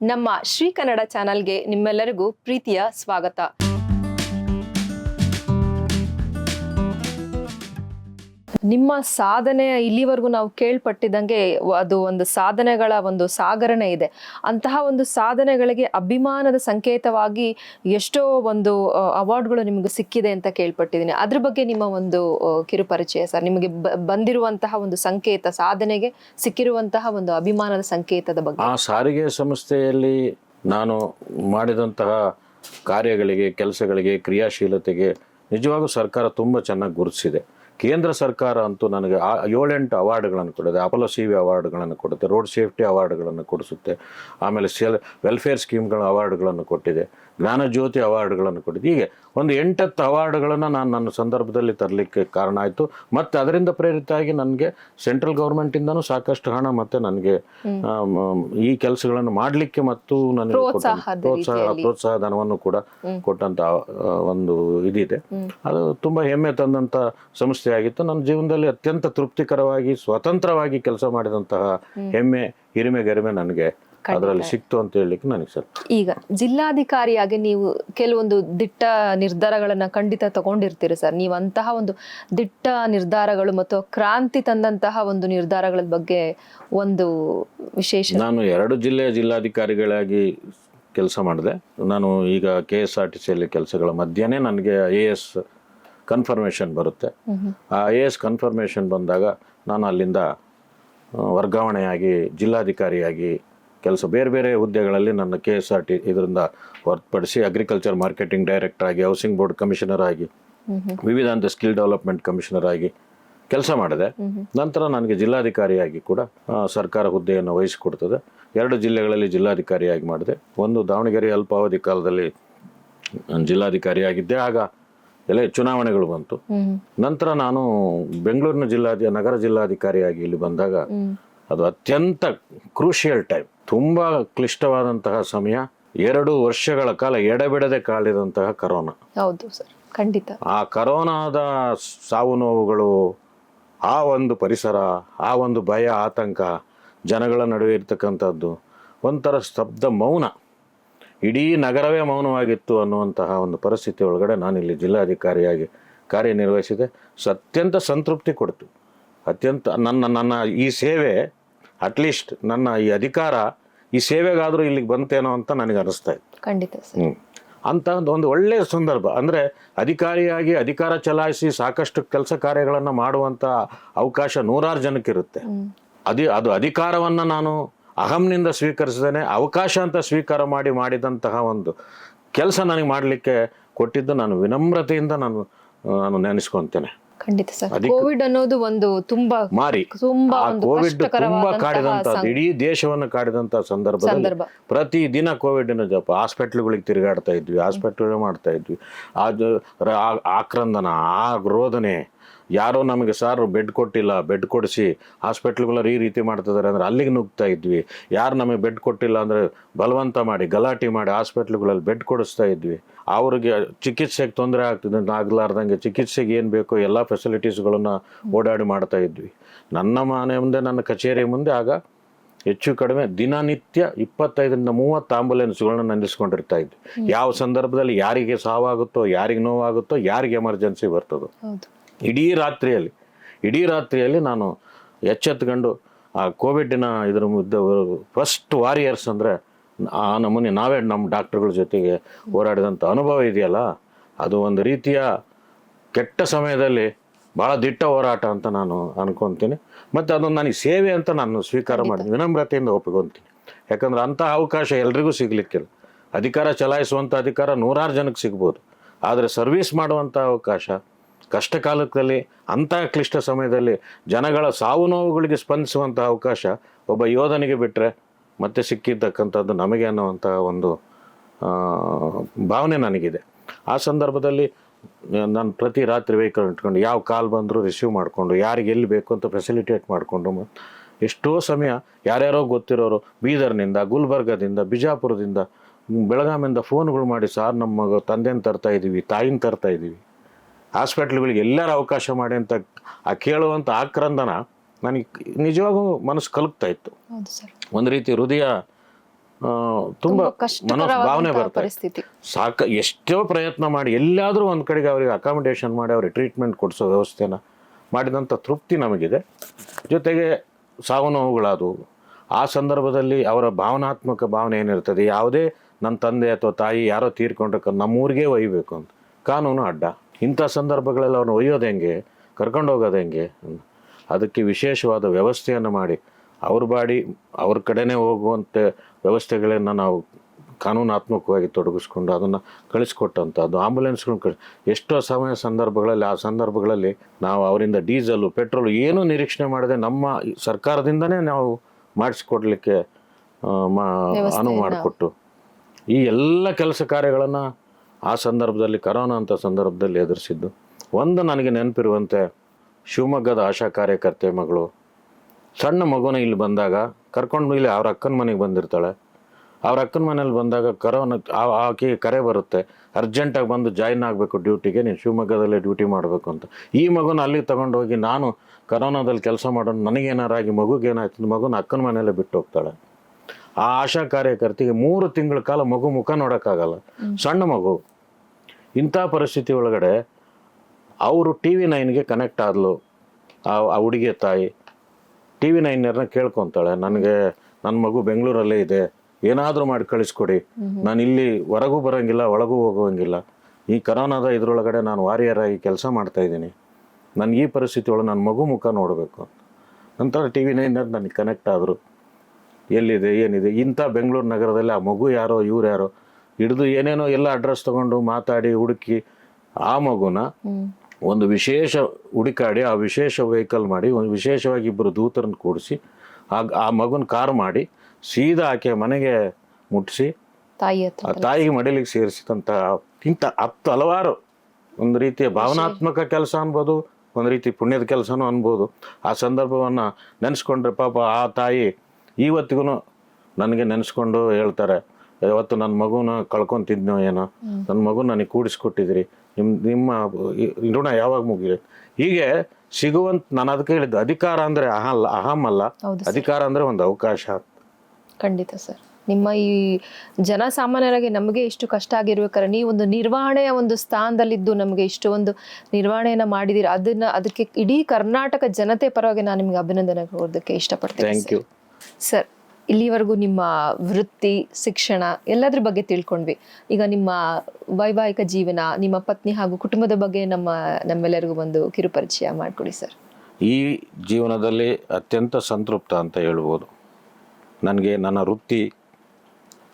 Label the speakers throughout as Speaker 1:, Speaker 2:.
Speaker 1: ನಮ್ಮ ಶ್ರೀ ಕನ್ನಡ ಚಾನಲ್ಗೆ ನಿಮ್ಮೆಲ್ಲರಿಗೂ ಪ್ರೀತಿಯ ಸ್ವಾಗತ. ನಿಮ್ಮ ಸಾಧನೆ ಇಲ್ಲಿವರೆಗೂ ನಾವು ಕೇಳ್ಪಟ್ಟಿದ್ದಂಗೆ ಅದು ಒಂದು ಸಾಧನೆಗಳ ಒಂದು ಸಾಗರಣೆ ಇದೆ. ಅಂತಹ ಒಂದು ಸಾಧನೆಗಳಿಗೆ ಅಭಿಮಾನದ ಸಂಕೇತವಾಗಿ ಎಷ್ಟೋ ಒಂದು ಅವಾರ್ಡ್ಗಳು ನಿಮಗೆ ಸಿಕ್ಕಿದೆ ಅಂತ ಕೇಳ್ಪಟ್ಟಿದ್ದೀನಿ. ಅದ್ರ ಬಗ್ಗೆ ನಿಮ್ಮ ಒಂದು ಕಿರುಪರಿಚಯ ಕಿರು ಪರಿಚಯ ಸರ್. ನಿಮಗೆ ಬಂದಿರುವಂತಹ ಒಂದು ಸಂಕೇತ, ಸಾಧನೆಗೆ ಸಿಕ್ಕಿರುವಂತಹ ಒಂದು ಅಭಿಮಾನದ ಸಂಕೇತದ ಬಗ್ಗೆ.
Speaker 2: ಆ ಸಾರಿಗೆ ಸಂಸ್ಥೆಯಲ್ಲಿ ನಾನು ಮಾಡಿದಂತಹ ಕಾರ್ಯಗಳಿಗೆ, ಕೆಲಸಗಳಿಗೆ, ಕ್ರಿಯಾಶೀಲತೆಗೆ ನಿಜವಾಗೂ ಸರ್ಕಾರ ತುಂಬ ಚೆನ್ನಾಗಿ ಗುರುತಿಸಿದೆ. ಕೇಂದ್ರ ಸರ್ಕಾರ ಅಂತೂ ನನಗೆ ಏಳೆಂಟು ಅವಾರ್ಡ್ಗಳನ್ನು ಕೊಡುತ್ತೆ. ಅಪಲೋ ಸಿ ವಿ ಅವಾರ್ಡ್ಗಳನ್ನು ಕೊಡುತ್ತೆ. ರೋಡ್ ಸೇಫ್ಟಿ ಅವಾರ್ಡ್ಗಳನ್ನು ಕೊಡಿಸುತ್ತೆ. ಆಮೇಲೆ ಸೆಲ್, ವೆಲ್ಫೇರ್ ಸ್ಕೀಮ್ಗಳ ಅವಾರ್ಡ್ಗಳನ್ನು ಕೊಟ್ಟಿದೆ. ಜ್ಞಾನಜ್ಯೋತಿ ಅವಾರ್ಡ್ಗಳನ್ನು ಕೊಟ್ಟಿದ್ದು. ಹೀಗೆ ಒಂದು ಎಂಟತ್ತು ಅವಾರ್ಡ್ಗಳನ್ನು ನಾನು ನನ್ನ ಸಂದರ್ಭದಲ್ಲಿ ತರಲಿಕ್ಕೆ ಕಾರಣ ಆಯಿತು. ಮತ್ತು ಅದರಿಂದ ಪ್ರೇರಿತವಾಗಿ ನನಗೆ ಸೆಂಟ್ರಲ್ ಗೌರ್ಮೆಂಟಿಂದನೂ ಸಾಕಷ್ಟು ಹಣ ಮತ್ತು ನನಗೆ ಈ ಕೆಲಸಗಳನ್ನು ಮಾಡಲಿಕ್ಕೆ ಮತ್ತು ನನಗೆ ಪ್ರೋತ್ಸಾಹ. ಪ್ರೋತ್ಸಾಹ ಧನವನ್ನು ಕೂಡ ಕೊಟ್ಟಂತ ಒಂದು ಇದಿದೆ. ಅದು ತುಂಬ ಹೆಮ್ಮೆ ತಂದಂಥ ಸಂಸ್ಥೆ ಆಗಿತ್ತು ನನ್ನ ಜೀವನದಲ್ಲಿ ಅತ್ಯಂತ ತೃಪ್ತಿಕರವಾಗಿ ಸ್ವತಂತ್ರವಾಗಿ ಕೆಲಸ ಮಾಡಿದಂತಹ ಹೆಮ್ಮೆ ಹಿರಿಮೆ ಗರಿಮೆ ನನಗೆ ಅದರಲ್ಲಿ ಸಿಕ್ತು ಅಂತ ಹೇಳಲಿಕ್ಕೆ ನನಗೆ ಸರ್
Speaker 1: ಈಗ ಜಿಲ್ಲಾಧಿಕಾರಿಯಾಗಿ ನೀವು ಕೆಲವೊಂದು ದಿಟ್ಟ ನಿರ್ಧಾರಗಳನ್ನ ಖಂಡಿತ ತಗೊಂಡಿರ್ತೀರಿ ಸರ್. ನೀವು ಅಂತಹ ಒಂದು ದಿಟ್ಟ ನಿರ್ಧಾರಗಳು ಮತ್ತು ಕ್ರಾಂತಿ ತಂದಂತಹ ಒಂದು ನಿರ್ಧಾರಗಳ ಬಗ್ಗೆ ಒಂದು ವಿಶೇಷ
Speaker 2: ನಾನು ಎರಡು ಜಿಲ್ಲೆಯ ಜಿಲ್ಲಾಧಿಕಾರಿಗಳಾಗಿ ಕೆಲಸ ಮಾಡಿದೆ. ನಾನು ಈಗ ಕೆ ಎಸ್ ಆರ್ ಟಿ ಸಿಯಲ್ಲಿ ಕೆಲಸಗಳ ಮಧ್ಯನೇ ನನಗೆ ಎ ಎಸ್ ಕನ್ಫರ್ಮೇಷನ್ ಬರುತ್ತೆ. ಆ ಎ ಎಸ್ ಕನ್ಫರ್ಮೇಷನ್ ಬಂದಾಗ ನಾನು ಅಲ್ಲಿಂದ ವರ್ಗಾವಣೆಯಾಗಿ ಜಿಲ್ಲಾಧಿಕಾರಿಯಾಗಿ ಕೆಲಸ ಬೇರೆ ಬೇರೆ ಹುದ್ದೆಗಳಲ್ಲಿ ನನ್ನ ಕೆ ಎಸ್ ಆರ್ ಟಿ ಇದರಿಂದ ಹೊರತುಪಡಿಸಿ ಅಗ್ರಿಕಲ್ಚರ್ ಮಾರ್ಕೆಟಿಂಗ್ ಡೈರೆಕ್ಟರ್ ಆಗಿ ಹೌಸಿಂಗ್ ಬೋರ್ಡ್ ಕಮಿಷನರ್ ಆಗಿ ವಿವಿಧ ಅಂತ ಸ್ಕಿಲ್ ಡೆವಲಪ್ಮೆಂಟ್ ಕಮಿಷನರ್ ಆಗಿ ಕೆಲಸ ಮಾಡಿದೆ. ನಂತರ ನನಗೆ ಜಿಲ್ಲಾಧಿಕಾರಿಯಾಗಿ ಕೂಡ ಸರ್ಕಾರ ಹುದ್ದೆಯನ್ನು ವಹಿಸಿಕೊಡ್ತದೆ. ಎರಡು ಜಿಲ್ಲೆಗಳಲ್ಲಿ ಜಿಲ್ಲಾಧಿಕಾರಿಯಾಗಿ ಮಾಡಿದೆ. ಒಂದು ದಾವಣಗೆರೆ ಅಲ್ಪಾವಧಿ ಕಾಲದಲ್ಲಿ ನಾನು ಜಿಲ್ಲಾಧಿಕಾರಿಯಾಗಿದ್ದೆ. ಆಗ ಎಲ್ಲ ಚುನಾವಣೆಗಳು ಬಂತು. ನಂತರ ನಾನು ಬೆಂಗಳೂರಿನ ಜಿಲ್ಲಾಧಿ ನಗರ ಜಿಲ್ಲಾಧಿಕಾರಿಯಾಗಿ ಇಲ್ಲಿ ಬಂದಾಗ ಅದು ಅತ್ಯಂತ ಕ್ರೂಷಿಯಲ್ ಟೈಮ್ ತುಂಬ ಕ್ಲಿಷ್ಟವಾದಂತಹ ಸಮಯ ಎರಡು ವರ್ಷಗಳ ಕಾಲ ಎಡಬಿಡದೆ ಕಾಲಿದಂತಹ ಕರೋನಾ.
Speaker 1: ಹೌದು ಸರ್ ಖಂಡಿತ.
Speaker 2: ಆ ಕರೋನಾದ ಸಾವು ನೋವುಗಳು ಆ ಒಂದು ಪರಿಸರ ಆ ಒಂದು ಭಯ ಆತಂಕ ಜನಗಳ ನಡುವೆ ಇರ್ತಕ್ಕಂಥದ್ದು ಒಂಥರ ಸ್ತಬ್ಧ ಮೌನ. ಇಡೀ ನಗರವೇ ಮೌನವಾಗಿತ್ತು ಅನ್ನುವಂತಹ ಒಂದು ಪರಿಸ್ಥಿತಿ ಒಳಗಡೆ ನಾನಿಲ್ಲಿ ಜಿಲ್ಲಾಧಿಕಾರಿಯಾಗಿ ಕಾರ್ಯನಿರ್ವಹಿಸಿದೆ. ಅತ್ಯಂತ ಸಂತೃಪ್ತಿ ಕೊಡ್ತು. ಅತ್ಯಂತ ನನ್ನ ನನ್ನ ಈ ಸೇವೆ ಅಟ್ಲೀಸ್ಟ್ ನನ್ನ ಈ ಅಧಿಕಾರ ಈ ಸೇವೆಗಾದರೂ ಇಲ್ಲಿಗೆ ಬಂತೇನೋ ಅಂತ ನನಗೆ ಅನಿಸ್ತಾ ಇತ್ತು.
Speaker 1: ಖಂಡಿತ
Speaker 2: ಅಂತ ಒಂದು- ಒಂದು ಒಳ್ಳೆಯ ಸಂದರ್ಭ ಅಂದರೆ ಅಧಿಕಾರಿಯಾಗಿ ಅಧಿಕಾರ ಚಲಾಯಿಸಿ ಸಾಕಷ್ಟು ಕೆಲಸ ಕಾರ್ಯಗಳನ್ನು ಮಾಡುವಂಥ ಅವಕಾಶ ನೂರಾರು ಜನಕ್ಕಿರುತ್ತೆ ಅದಿ ಅದು ಅಧಿಕಾರವನ್ನು ನಾನು ಅಹಂನಿಂದ ಸ್ವೀಕರಿಸಿದ್ದೇನೆ ಅವಕಾಶ ಅಂತ ಸ್ವೀಕಾರ ಮಾಡಿ ಮಾಡಿದಂತಹ ಒಂದು ಕೆಲಸ ನನಗೆ ಮಾಡಲಿಕ್ಕೆ ಕೊಟ್ಟಿದ್ದು ನಾನು ವಿನಮ್ರತೆಯಿಂದ ನಾನು ನಾನು ನೆನೆಸ್ಕೊತೇನೆ.
Speaker 1: ಖಂಡಿತ ಸರ್. ಕೋವಿಡ್ ಅನ್ನೋದು ಒಂದು ತುಂಬಾ
Speaker 2: ಮಾರಿ.
Speaker 1: ತುಂಬಾ
Speaker 2: ಕೋವಿಡ್ ತುಂಬಾ ಕಾಡಿದಂತ ಇಡೀ ದೇಶವನ್ನು ಕಾಡಿದಂತ ಸಂದರ್ಭದಲ್ಲಿ
Speaker 1: ಸಂದರ್ಭ.
Speaker 2: ಪ್ರತಿ ದಿನ ಕೋವಿಡ್ ಜಪ. ಹಾಸ್ಪಿಟ್ಲ್ಗಳಿಗೆ ತಿರುಗಾಡ್ತಾ ಇದ್ವಿ ಹಾಸ್ಪಿಟ್ಲ್ ಮಾಡ್ತಾ ಇದ್ವಿ. ಅದು ಆಕ್ರಂದನ ಆ ರೋದನೆ ಯಾರೋ ನಮಗೆ ಸಾರ್ ಬೆಡ್ ಕೊಟ್ಟಿಲ್ಲ ಬೆಡ್ ಕೊಡಿಸಿ ಹಾಸ್ಪಿಟ್ಲ್ಗಳ ಈ ರೀತಿ ಮಾಡ್ತಿದ್ದಾರೆ ಅಂದರೆ ಅಲ್ಲಿಗೆ ನುಗ್ತಾ ಇದ್ವಿ. ಯಾರು ನಮಗೆ ಬೆಡ್ ಕೊಟ್ಟಿಲ್ಲ ಅಂದರೆ ಬಲವಂತ ಮಾಡಿ ಗಲಾಟೆ ಮಾಡಿ ಹಾಸ್ಪಿಟ್ಲ್ಗಳಲ್ಲಿ ಬೆಡ್ ಕೊಡಿಸ್ತಾ ಇದ್ವಿ. ಅವ್ರಿಗೆ ಚಿಕಿತ್ಸೆಗೆ ತೊಂದರೆ ಆಗ್ತಿದೆ ಆಗಲಾರ್ದಂಗೆ ಚಿಕಿತ್ಸೆಗೆ ಏನು ಬೇಕೋ ಎಲ್ಲ ಫೆಸಿಲಿಟೀಸ್ಗಳನ್ನು ಓಡಾಡಿ ಮಾಡ್ತಾ ಇದ್ವಿ. ನನ್ನ ಮನೆ ಮುಂದೆ ನನ್ನ ಕಚೇರಿ ಮುಂದೆ ಆಗ ಹೆಚ್ಚು ಕಡಿಮೆ ದಿನನಿತ್ಯ ಇಪ್ಪತ್ತೈದರಿಂದ ಮೂವತ್ತು ಆಂಬುಲೆನ್ಸ್ಗಳನ್ನ ನಿಲ್ಲಿಸ್ಕೊಂಡಿರ್ತಾ ಇದ್ವಿ. ಯಾವ ಸಂದರ್ಭದಲ್ಲಿ ಯಾರಿಗೆ ಸಾವಾಗುತ್ತೋ ಯಾರಿಗೆ ನೋವಾಗುತ್ತೋ ಯಾರಿಗೆ ಎಮರ್ಜೆನ್ಸಿ ಬರ್ತದೋ. ಇಡೀ ರಾತ್ರಿಯಲ್ಲಿ ಇಡೀ ರಾತ್ರಿಯಲ್ಲಿ ನಾನು ಎಚ್ಚೆತ್ಕೊಂಡು ಆ ಕೋವಿಡ್ನ ಇದ್ರ ಫಸ್ಟ್ ವಾರಿಯರ್ಸ್ ಅಂದರೆ ಆ ನಮೂನೆ ನಾವೇ ನಮ್ಮ ಡಾಕ್ಟರ್ಗಳ ಜೊತೆಗೆ ಹೋರಾಡಿದಂಥ ಅನುಭವ ಇದೆಯಲ್ಲ? ಅದು ಒಂದು ರೀತಿಯ ಕೆಟ್ಟ ಸಮಯದಲ್ಲಿ ಭಾಳ ದಿಟ್ಟ ಹೋರಾಟ ಅಂತ ನಾನು ಅನ್ಕೊತೀನಿ. ಮತ್ತು ಅದೊಂದು ನನಗೆ ಸೇವೆ ಅಂತ ನಾನು ಸ್ವೀಕಾರ ಮಾಡ್ತೀನಿ. ವಿನಮ್ರತೆಯಿಂದ ಒಪ್ಪಿಕೊಂತೀನಿ. ಯಾಕಂದ್ರೆ ಅಂಥ ಅವಕಾಶ ಎಲ್ರಿಗೂ ಸಿಗಲಿಕ್ಕಿಲ್ಲ. ಅಧಿಕಾರ ಚಲಾಯಿಸುವಂಥ ಅಧಿಕಾರ ನೂರಾರು ಜನಕ್ಕೆ ಸಿಗ್ಬೋದು. ಆದರೆ ಸರ್ವಿಸ್ ಮಾಡುವಂಥ ಅವಕಾಶ ಕಷ್ಟ ಕಾಲದಲ್ಲಿ ಅಂಥ ಕ್ಲಿಷ್ಟ ಸಮಯದಲ್ಲಿ ಜನಗಳ ಸಾವು ನೋವುಗಳಿಗೆ ಸ್ಪಂದಿಸುವಂಥ ಅವಕಾಶ ಒಬ್ಬ ಯೋಧನಿಗೆ ಬಿಟ್ಟರೆ ಮತ್ತೆ ಸಿಕ್ಕಿರ್ತಕ್ಕಂಥದ್ದು ನಮಗೆ ಅನ್ನುವಂಥ ಒಂದು ಭಾವನೆ ನನಗಿದೆ. ಆ ಸಂದರ್ಭದಲ್ಲಿ ನಾನು ಪ್ರತಿ ರಾತ್ರಿ ವೆಹಿಕಲ್ ಇಟ್ಕೊಂಡು ಯಾವ ಕಾಲ್ ಬಂದರೂ ರಿಸೀವ್ ಮಾಡಿಕೊಂಡು, ಯಾರಿಗೆ ಎಲ್ಲಿ ಬೇಕು ಅಂತ ಫೆಸಿಲಿಟೇಟ್ ಮಾಡಿಕೊಂಡು ಎಷ್ಟೋ ಸಮಯ ಯಾರ್ಯಾರೋ ಗೊತ್ತಿರೋರು ಬೀದರ್ನಿಂದ, ಗುಲ್ಬರ್ಗದಿಂದ, ಬಿಜಾಪುರದಿಂದ ಬೆಳಗಾಮಿಂದ ಫೋನ್ಗಳು ಮಾಡಿ, ಸಾರ್ ನಮ್ಮ ತಂದೆನ ತರ್ತಾ ಇದ್ದೀವಿ ತಾಯಿನ ತರ್ತಾ ಇದ್ದೀವಿ ಹಾಸ್ಪಿಟ್ಲ್ಗಳಿಗೆ ಎಲ್ಲರ ಅವಕಾಶ ಮಾಡಿ ಅಂತ ಆ ಕೇಳುವಂಥ ಆಕ್ರಂದನ ನನಗೆ ನಿಜವಾಗೂ ಮನಸ್ಸು ಕಲಕ್ತಾ ಇತ್ತು. ಒಂದು ರೀತಿ ಹೃದಯ ತುಂಬ ಬರ್ತದೆ
Speaker 1: ಪರಿಸ್ಥಿತಿ.
Speaker 2: ಸಾಕ ಎಷ್ಟೋ ಪ್ರಯತ್ನ ಮಾಡಿ ಎಲ್ಲಾದರೂ ಒಂದು ಕಡೆಗೆ ಅವರಿಗೆ ಅಕಾಮಿಡೇಷನ್ ಮಾಡಿ ಅವ್ರಿಗೆ ಟ್ರೀಟ್ಮೆಂಟ್ ಕೊಡಿಸೋ ವ್ಯವಸ್ಥೆನ ಮಾಡಿದಂಥ ತೃಪ್ತಿ ನಮಗಿದೆ. ಜೊತೆಗೆ ಸಾವು ನೋವುಗಳಾದವು ಆ ಸಂದರ್ಭದಲ್ಲಿ ಅವರ ಭಾವನಾತ್ಮಕ ಭಾವನೆ ಏನಿರ್ತದೆ ಯಾವುದೇ ನನ್ನ ತಂದೆ ಅಥವಾ ತಾಯಿ ಯಾರೋ ತೀರ್ಕೊಂಡ್ರೆ ನಮ್ಮ ನಮ್ಮೂರಿಗೆ ಒಯ್ಯಬೇಕು ಅಂತ. ಕಾನೂನು ಅಡ್ಡ. ಇಂಥ ಸಂದರ್ಭಗಳಲ್ಲಿ ಅವ್ರನ್ನ ಒಯ್ಯೋದು ಹೆಂಗೆ? ಕರ್ಕೊಂಡು ಹೋಗೋದು ಹೆಂಗೆ? ಅದಕ್ಕೆ ವಿಶೇಷವಾದ ವ್ಯವಸ್ಥೆಯನ್ನು ಮಾಡಿ. ಅವ್ರ ಬಾಡಿ ಅವ್ರ ಕಡೆನೇ ಹೋಗುವಂಥ ವ್ಯವಸ್ಥೆಗಳನ್ನು ನಾವು ಕಾನೂನಾತ್ಮಕವಾಗಿ ತೊಡಗಿಸ್ಕೊಂಡು ಅದನ್ನು ಕಳಿಸ್ಕೊಟ್ಟಂಥದ್ದು ಆಂಬುಲೆನ್ಸ್ಗಳನ್ನ ಕಳಿಸ್ ಎಷ್ಟೋ ಸಮಯ ಸಂದರ್ಭಗಳಲ್ಲಿ ಆ ಸಂದರ್ಭಗಳಲ್ಲಿ ನಾವು ಅವರಿಂದ ಡೀಸಲು ಪೆಟ್ರೋಲು ಏನೂ ನಿರೀಕ್ಷಣೆ ಮಾಡದೆ ನಮ್ಮ ಸರ್ಕಾರದಿಂದನೇ ನಾವು ಮಾಡಿಸ್ಕೊಡ್ಲಿಕ್ಕೆ ಮಾ ಅನುವು ಮಾಡಿಕೊಟ್ಟು ಈ ಎಲ್ಲ ಕೆಲಸ ಕಾರ್ಯಗಳನ್ನು ಆ ಸಂದರ್ಭದಲ್ಲಿ ಕರೋನಾ ಅಂತ ಸಂದರ್ಭದಲ್ಲಿ ಎದುರಿಸಿದ್ದು. ಒಂದು ನನಗೆ ನೆನಪಿರುವಂತೆ ಶಿವಮೊಗ್ಗದ ಆಶಾ ಕಾರ್ಯಕರ್ತೆ ಮಗಳು. ಸಣ್ಣ ಮಗುನ ಇಲ್ಲಿ ಬಂದಾಗ ಕರ್ಕೊಂಡು ಇಲ್ಲಿ ಅವ್ರ ಅಕ್ಕನ ಮನೆಗೆ ಬಂದಿರ್ತಾಳೆ. ಅವ್ರ ಅಕ್ಕನ ಮನೇಲಿ ಬಂದಾಗ ಕರೋನಾ ಆ- ಆಕೆಗೆ ಕರೆ ಬರುತ್ತೆ. ಅರ್ಜೆಂಟಾಗಿ ಬಂದು ಜಾಯಿನ್ ಆಗಬೇಕು ಡ್ಯೂಟಿಗೆ. ನೀನು ಶಿವಮೊಗ್ಗದಲ್ಲೇ ಡ್ಯೂಟಿ ಮಾಡಬೇಕು ಅಂತ. ಈ ಮಗುನ ಅಲ್ಲಿ ತಗೊಂಡೋಗಿ ನಾನು ಕರೋನಾದಲ್ಲಿ ಕೆಲಸ ಮಾಡೋಣ ನನಗೇನಾರಾಗಿ ಮಗುಗೇನಾಯ್ತು ಮಗುನ ಅಕ್ಕನ ಮನೆಯಲ್ಲೇ ಬಿಟ್ಟು ಹೋಗ್ತಾಳೆ. ಆ ಆಶಾ ಕಾರ್ಯಕರ್ತಿಗೆ ಮೂರು ತಿಂಗಳ ಕಾಲ ಮಗು ಮುಖ ನೋಡೋಕ್ಕಾಗಲ್ಲ. ಸಣ್ಣ ಮಗು. ಇಂಥ ಪರಿಸ್ಥಿತಿ ಒಳಗಡೆ ಅವರು ಟಿ ವಿ ನೈನ್ಗೆ ಕನೆಕ್ಟ್ ಆದಲು. ಆ ಆ ಹುಡುಗಿಯ ತಾಯಿ ಟಿ ವಿ ನೈನರ್ನ ಕೇಳ್ಕೊತಾಳೆ. ನನಗೆ ನನ್ನ ಮಗು ಬೆಂಗಳೂರಲ್ಲೇ ಇದೆ. ಏನಾದರೂ ಮಾಡಿ ಕಳಿಸ್ಕೊಡಿ. ನಾನು ಇಲ್ಲಿ ಹೊರಗೂ ಬರೋಂಗಿಲ್ಲ ಒಳಗೂ ಹೋಗೋಂಗಿಲ್ಲ ಈ ಕರೋನಾದ ಇದರೊಳಗಡೆ ನಾನು ವಾರಿಯರ್ ಆಗಿ ಕೆಲಸ ಮಾಡ್ತಾ ಇದ್ದೀನಿ. ನನಗೆ ಈ ಪರಿಸ್ಥಿತಿ ಒಳಗೆ ನನ್ನ ಮಗು ಮುಖ ನೋಡಬೇಕು ನಂತರ ಟಿ ವಿ ನೈನರ್ ನನಗೆ ಕನೆಕ್ಟ್ ಆದರು. ಎಲ್ಲಿದೆ ಏನಿದೆ? ಇಂಥ ಬೆಂಗಳೂರು ನಗರದಲ್ಲಿ ಆ ಮಗು ಯಾರೋ ಇವ್ರು ಯಾರೋ? ಹಿಡಿದು ಏನೇನೋ ಎಲ್ಲ ಅಡ್ರೆಸ್ ತಗೊಂಡು ಮಾತಾಡಿ ಹುಡುಕಿ ಆ ಮಗುನ ಒಂದು ವಿಶೇಷ ಹುಡುಕಾಡಿ ಆ ವಿಶೇಷ ವೆಹಿಕಲ್ ಮಾಡಿ ಒಂದು ವಿಶೇಷವಾಗಿ ಇಬ್ಬರು ದೂತರನ್ನು ಕೂಡಿಸಿ ಆ ಆ ಮಗುನ ಕಾರ್ ಮಾಡಿ ಸೀದಾ ಆಕೆ ಮನೆಗೆ ಮುಟ್ಟಿಸಿ
Speaker 1: ತಾಯಿ
Speaker 2: ತಾಯಿಗೆ ಮಡಿಲಿಗೆ ಸೇರಿಸಿದಂಥ ಇಂಥ ಹತ್ತು ಹಲವಾರು ಒಂದು ರೀತಿಯ ಭಾವನಾತ್ಮಕ ಕೆಲಸ ಅನ್ಬೋದು ಒಂದು ರೀತಿ ಪುಣ್ಯದ ಕೆಲಸನೂ ಅನ್ಬೋದು. ಆ ಸಂದರ್ಭವನ್ನು ನೆನೆಸ್ಕೊಂಡ್ರೆ ಪಾಪ ಆ ತಾಯಿ ಇವತ್ತಿಗೂ ನನಗೆ ನೆನೆಸ್ಕೊಂಡು ಹೇಳ್ತಾರೆ ಯಾವತ್ತು ನನ್ನ ಮಗುನ ಕಳ್ಕೊತಿದ್ನೋ ಏನೋ ನನ್ನ ಮಗು ನನಗೆ ಕೂಡಿಸ್ಕೊಟ್ಟಿದ್ರಿ ನಿಮ್ಮ ನಿಮ್ಮ ಋಣ ಯಾವಾಗ ಮುಗಿಲಿ? ಹೀಗೆ ಸಿಗುವಂತ ನಾನು ಅದಕ್ಕೆ ಹೇಳಿದ್ದು ಅಧಿಕಾರ ಅಂದರೆ ಅಹಲ್ಲ ಅಹಂ ಅಲ್ಲ. ಅಧಿಕಾರ ಅಂದರೆ ಒಂದು ಅವಕಾಶ.
Speaker 1: ಖಂಡಿತ ಸರ್. ನಿಮ್ಮ ಈ ಜನಸಾಮಾನ್ಯರಾಗಿ ನಮಗೆ ಇಷ್ಟು ಕಷ್ಟ ಆಗಿರ್ಬೇಕಾದ್ರೆ ನೀವು ಒಂದು ನಿರ್ವಹಣೆಯ ಒಂದು ಸ್ಥಾನದಲ್ಲಿದ್ದು ನಮಗೆ ಇಷ್ಟು ಒಂದು ನಿರ್ವಹಣೆಯನ್ನ ಮಾಡಿದಿರ ಅದನ್ನ ಅದಕ್ಕೆ ಇಡೀ ಕರ್ನಾಟಕ ಜನತೆ ಪರವಾಗಿ ನಾನು ನಿಮ್ಗೆ ಅಭಿನಂದನೆ ಕೊಡೋದಕ್ಕೆ ಇಷ್ಟಪಡ್ತೇನೆ
Speaker 2: ಯು
Speaker 1: ಸರ್ ಇಲ್ಲಿವರೆಗೂ ನಿಮ್ಮ ವೃತ್ತಿ, ಶಿಕ್ಷಣ ಎಲ್ಲದ್ರ ಬಗ್ಗೆ ತಿಳ್ಕೊಂಡ್ವಿ. ಈಗ ನಿಮ್ಮ ವೈವಾಹಿಕ ಜೀವನ, ನಿಮ್ಮ ಪತ್ನಿ ಹಾಗೂ ಕುಟುಂಬದ ಬಗ್ಗೆ ನಮ್ಮ, ನಮ್ಮೆಲ್ಲರಿಗೂ ಒಂದು ಕಿರುಪರಿಚಯ ಮಾಡಿಕೊಡಿ ಸರ್.
Speaker 2: ಈ ಜೀವನದಲ್ಲಿ ಅತ್ಯಂತ ಸಂತೃಪ್ತ ಅಂತ ಹೇಳ್ಬೋದು. ನನಗೆ ನನ್ನ ವೃತ್ತಿ,